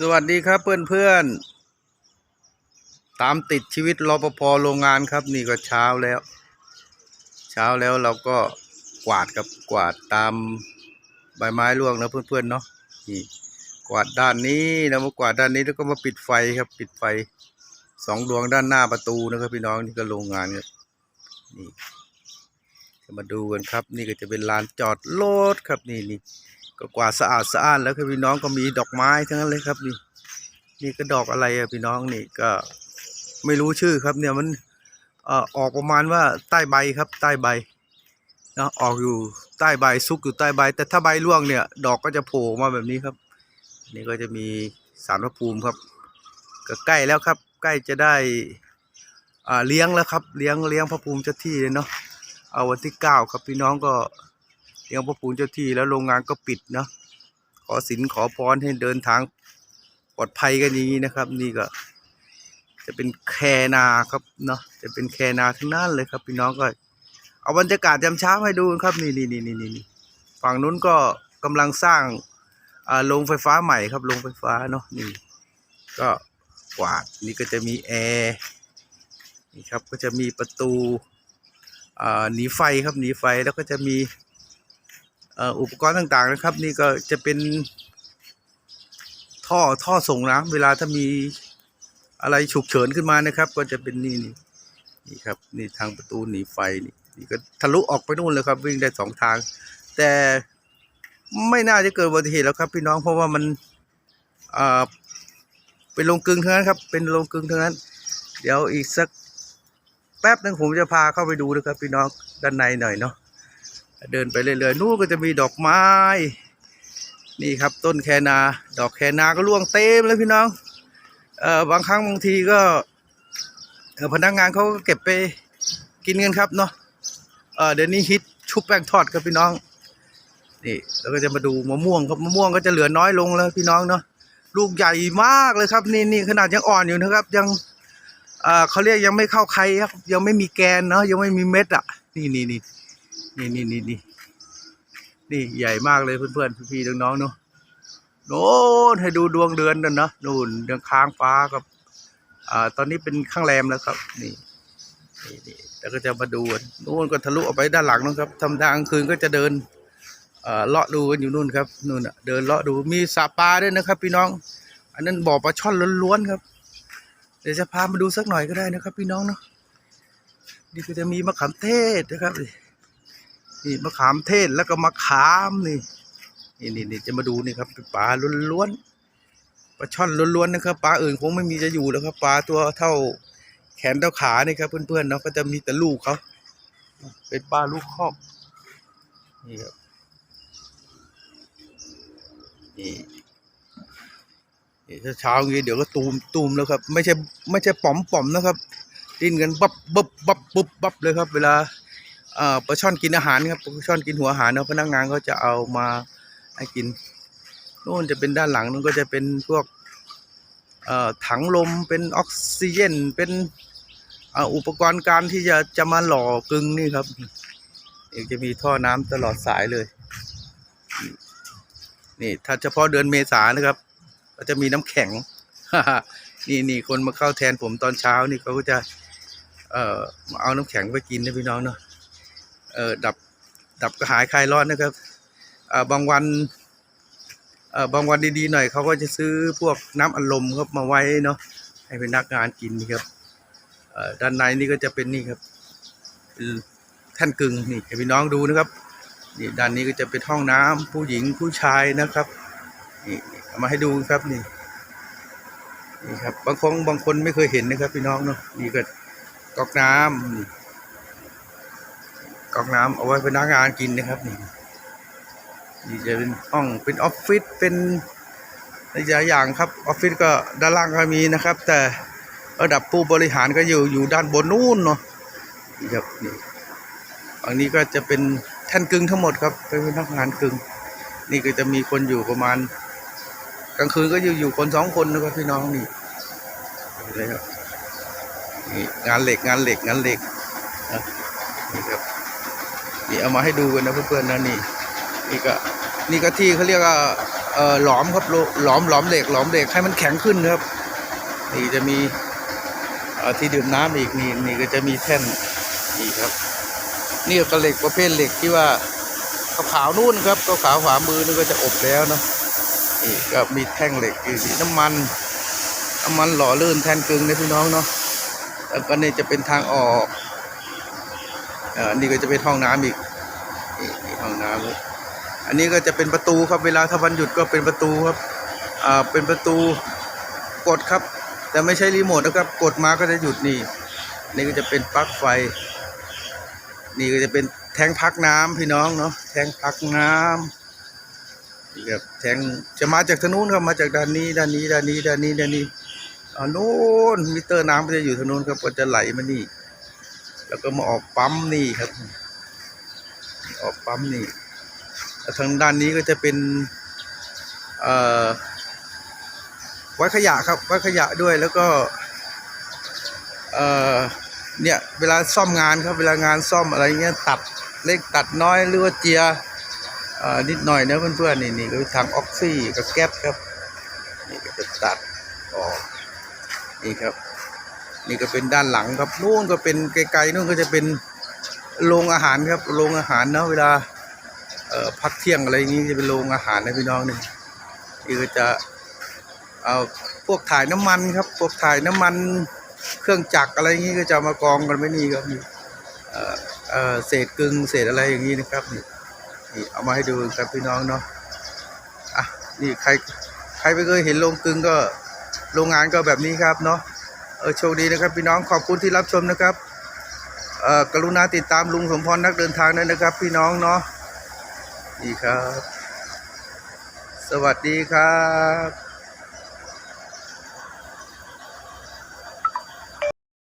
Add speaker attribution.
Speaker 1: สวัสดีครับเพื่อนเพื่อนตามติดชีวิตรปภโรงงานครับ นี่ก็เช้าแล้ว เช้าแล้วเราก็กวาดกับกวาดตามใบไม้ร่วงนะเพื่อนๆเนาะนี่กวาดด้านนี้แล้วมากวาดด้านนี้แล้วก็มาปิดไฟครับ ปิดไฟสองดวงด้านหน้าประตูนะครับ พี่น้องนี่ก็โรงงานครับนี่จะมาดูกันครับ นี่ก็จะเป็นลานจอดรถครับนี่นี่ ก็กวาสะอาดสะอ้านแล้วครับพี่น้องก็มีดอกไม้ทั้งนั้นเลยครับนี่นี่ก็ดอกอะไรอะพี่น้องนี่ก็ไม่รู้ชื่อครับเนี่ยมันเอ่อออกประมาณว่าใต้ใบครับใต้ใบนะออกอยู่ใต้ใบซุกอยู่ใต้ใบ แต่ถ้าใบร่วงเนี่ย ดอกก็จะโผล่มาแบบนี้ครับ นี่ก็จะมีสารพระภูมิครับก็ใกล้แล้วครับ ใกล้จะได้อ่าเลี้ยงแล้วครับ เลี้ยงเลี้ยงพระภูมิเจ้าที่เลยเนาะเอาวันที่เก้าครับพี่น้องก็ เลี้ยงพระภูมิเจ้าที่แล้วโรงงานก็ปิดเนาะขอสินขอพรให้เดินทางปลอดภัยกันอย่างนี้นะครับ นี่ก็ จะเป็นแคนาครับเนาะจะเป็นแคนาทั้งนั้นเลยครับ พี่น้องก็ เอาบรรยากาศยามเช้าให้ดูครับ นี่นี่นี่นี่นี่ฝั่งนู้นก็กำลังสร้างอ่าโรงไฟฟ้าใหม่ครับโรงไฟฟ้าเนาะนี่ ก็กวาดนี่ก็จะมีแอร์นี่ครับก็จะมีประตูอ่าหนีไฟครับหนีไฟแล้วก็จะมี อุปกรณ์ต่างๆนะครับ นี่ก็จะเป็นท่อท่อส่งน้ำเวลาถ้ามีอะไรฉุกเฉินขึ้นมานะครับ ก็จะเป็นนี่นี่นี่ครับนี่ทางประตูหนีไฟนี่นี่ก็ทะลุออกไปนู่นเลยครับ วิ่งได้สองทาง แต่ไม่น่าจะเกิดอุบัติเหตุแล้วครับ พี่น้องเพราะว่ามันอ่าเป็นโรงกึงทั้งนั้นครับ เป็นโรงกึงทั้งนั้น เดี๋ยวอีกสักแป๊บนึงผมจะพาเข้าไปดูนะครับ พี่น้องด้านในหน่อยเนาะ เดินไปเรื่อยๆ นู่นก็จะมีดอกไม้ นี่ครับต้นแคนา ดอกแคนาก็ร่วงเต็มเลยพี่น้อง เอ่อบางครั้งบางทีก็พนักงานเขาก็เก็บไปกินกันครับเนาะเออเดี๋ยวนี้ฮิตชุบแป้งทอดครับพี่น้อง นี่แล้วก็จะมาดูมะม่วงครับมะม่วงก็จะเหลือน้อยลงแล้วพี่น้องเนาะ ลูกใหญ่มากเลยครับนี่นี่ขนาดยังอ่อนอยู่นะครับ ยังเอ่อเขาเรียกยังไม่เข้าใครครับยังไม่มีแกนเนาะยังไม่มีเม็ดอะ นี่นี่นี่ นี่นี่นี่นี่นี่ใหญ่มากเลยเพื่อนๆพี่ๆน้องๆเนาะโน่นให้ดูดวงเดือนนั่นนะนู่นเดือนค้างฟ้าครับ อ่า ตอนนี้เป็นข้างแรมแล้วครับ นี่นี่นี่แล้วก็จะมาดูนนู่นก็ทะลุออกไปด้านหลังนะครับทำทางคืนก็จะเดินเอ่อเลาะดูกันอยู่นู่นครับนู่นอะเดินเลาะดูมีสาปลาด้วยนะครับ พี่น้อง อันนั้นบ่อปลาช่อนล้วนๆครับ เดี๋ยวจะพามาดูสักหน่อยก็ได้นะครับ พี่น้องเนาะนี่ก็จะมีมะขามเทศนะครับ นี่มะขามเทศแล้วก็มะขามนี่นี่นี่นี่จะมาดูนี่ครับปลาล้วนๆปลาช่อนล้วนๆนะครับปลาอื่นคงไม่มีจะอยู่แล้วครับปลาตัวเท่าแขนเท่าขานี่ครับ เพื่อนๆเนาะก็จะมีแต่ลูกเขาเป็นปลาลูกคอกนี่ครับนี่เช้าๆอย่างนี้เดี๋ยวก็ตูมตูมแล้วครับ ไม่ใช่ไม่ใช่ป๋อมป๋อมนะครับดิ้นกันบับบับบับปุ๊บบับเลยครับ เวลา เอ่อปลาช่อนกินอาหารครับปลาช่อนกินหัวอาหารเนาะพนักงานเขาจะเอามาให้กินนู่นจะเป็นด้านหลังนู่นก็จะเป็นพวกเอ่อถังลมเป็นออกซิเจนเป็นอ,อุปกรณ์การที่จะจะมาหล่อกึงนี่ครับอีกจะมีท่อน้ำตลอดสายเลย นี่ถ้าเฉพาะเดือนเมษานะครับ ก็จะมีน้ำแข็งนี่นี่คนมาเข้าแทนผมตอนเช้านี่เขาก็จะ เอ่อเอาน้ำแข็งไปกินนะพี่น้องเนาะ เอ่อดับดับกระหายคลายร้อนนะครับเอ่อบางวันเอ่อบางวันดีๆหน่อยเขาก็จะซื้อพวกน้ำอัดลมครับมาไว้เนาะให้เป็นนักงานกินนี่ครับเอ่อด้านในนี่ก็จะเป็นนี่ครับเป็นแท่นกึ่งนี่ให้พี่น้องดูนะครับนี่ด้านนี้ก็จะเป็นห้องน้ำผู้หญิงผู้ชายนะครับนี่เอามาให้ดูครับนี่นี่ครับบางคนบางคนไม่เคยเห็นนะครับ พี่น้องเนาะนี่ก็ก๊อกน้ำนี่ ก๊อกน้ำเอาไว้พนักงานกินนะครับนี่นี่จะเป็นห้องเป็นออฟฟิศเป็นหลายอย่างครับออฟฟิศก็ด้านล่างก็มีนะครับ แต่ระดับผู้บริหารก็อยู่อยู่ด้านบนนู่นเนาะนี่ครับนี่ฝั่งนี้ก็จะเป็นแท่นกึ่งทั้งหมดครับเป็นพนักงานกึ่งนี่ก็จะมีคนอยู่ประมาณ กลางคืนก็อยู่อยู่คนสองคนนะครับพี่น้องนี่เลยครับนี่งานเหล็กงานเหล็กงานเหล็กนะนี่ครับ นี่เอามาให้ดูกันนะเพื่อนๆนะนี่นี่ก็นี่ก็ที่เขาเรียกว่าเอ่อหลอมครับหลอมหลอมเหล็กหลอมเหล็กให้มันแข็งขึ้นครับ นี่จะมีอ่อที่ดื่มน้ำอีกนี่นี่ก็จะมีแท่นนี่ครับ นี่ก็เหล็กประเภทเหล็กที่ว่าขาวๆนู่นครับขาวขวามือนี่ก็จะอบแล้วเนาะนี่ก็มีแท่งเหล็กอีกนี่น้ำมันน้ำมันหล่อลื่นแทนกึ่งนะพี่น้องเนาะแล้วก็นี่จะเป็นทางออก อ่อนี่ก็จะเป็นห้องน้ำอีกห้องน้ำอันนี้ก็จะเป็นประตูครับเวลาถ้าวันหยุดก็เป็นประตูครับอ่าเป็นประตูกดครับ แต่ไม่ใช่รีโมทนะครับกดมาก็จะหยุดนี่นี่ก็จะเป็นปลั๊กไฟ นี่ก็จะเป็นแทงพักน้ำพี่น้องเนาะแทงพักน้ำนี่ครับแทงจะมาจากทางนู้นครับมาจากด้านนี้ด้านนี้ด้านนี้ด้านนี้ด้านนี้อ๋อนู้นมิเตอร์น้ำก็จะอยู่ทางนู้นครับก็จะไหลมานี่ แล้วก็มาออกปั๊มนี่ครับ ออกปั๊มนี่แล้วทางด้านนี้ก็จะเป็นเอ่อไว้ขยะครับไว้ขยะด้วยแล้วก็เนี่ยเวลาซ่อมงานครับเวลางานซ่อมอะไรเงี้ยตัดเล็กตัดน้อยหรือว่าเจียนิดหน่อยนะเพื่อนๆนี่นี่ก็ทางออกซี่กับแก๊สครับนี่ก็จะตัดออกนี่ครับ นี่ก็เป็นด้านหลังครับนู่นก็เป็นไกลๆนู่นก็จะเป็นโรงอาหารครับโรงอาหารเนาะเวลาเอ่อพักเที่ยงอะไรอย่างงี้จะเป็นโรงอาหารนะพี่น้องนี่นี่ก็จะเอาพวกถ่ายน้ำมันครับ พวกถ่ายน้ำมันเครื่องจักรอะไรอย่างนี้ก็จะมากองกันไว้นี่ครับนี่เอ่อเอ่อเศษกึ่งเศษอะไรอย่างนี้นะครับนี่นี่เอามาให้ดูครับพี่น้องเนาะอะนี่ใครใครไม่เคยเห็นโรงกึ่งก็โรงงานก็แบบนี้ครับเนาะ ออโชคดีนะครับ พี่น้องขอบคุณที่รับชมนะครับเออกรุณาติดตามลุงสมพรนักเดินทางด้วยนะครับ พี่น้องเนาะนี่ครับ สวัสดีครับ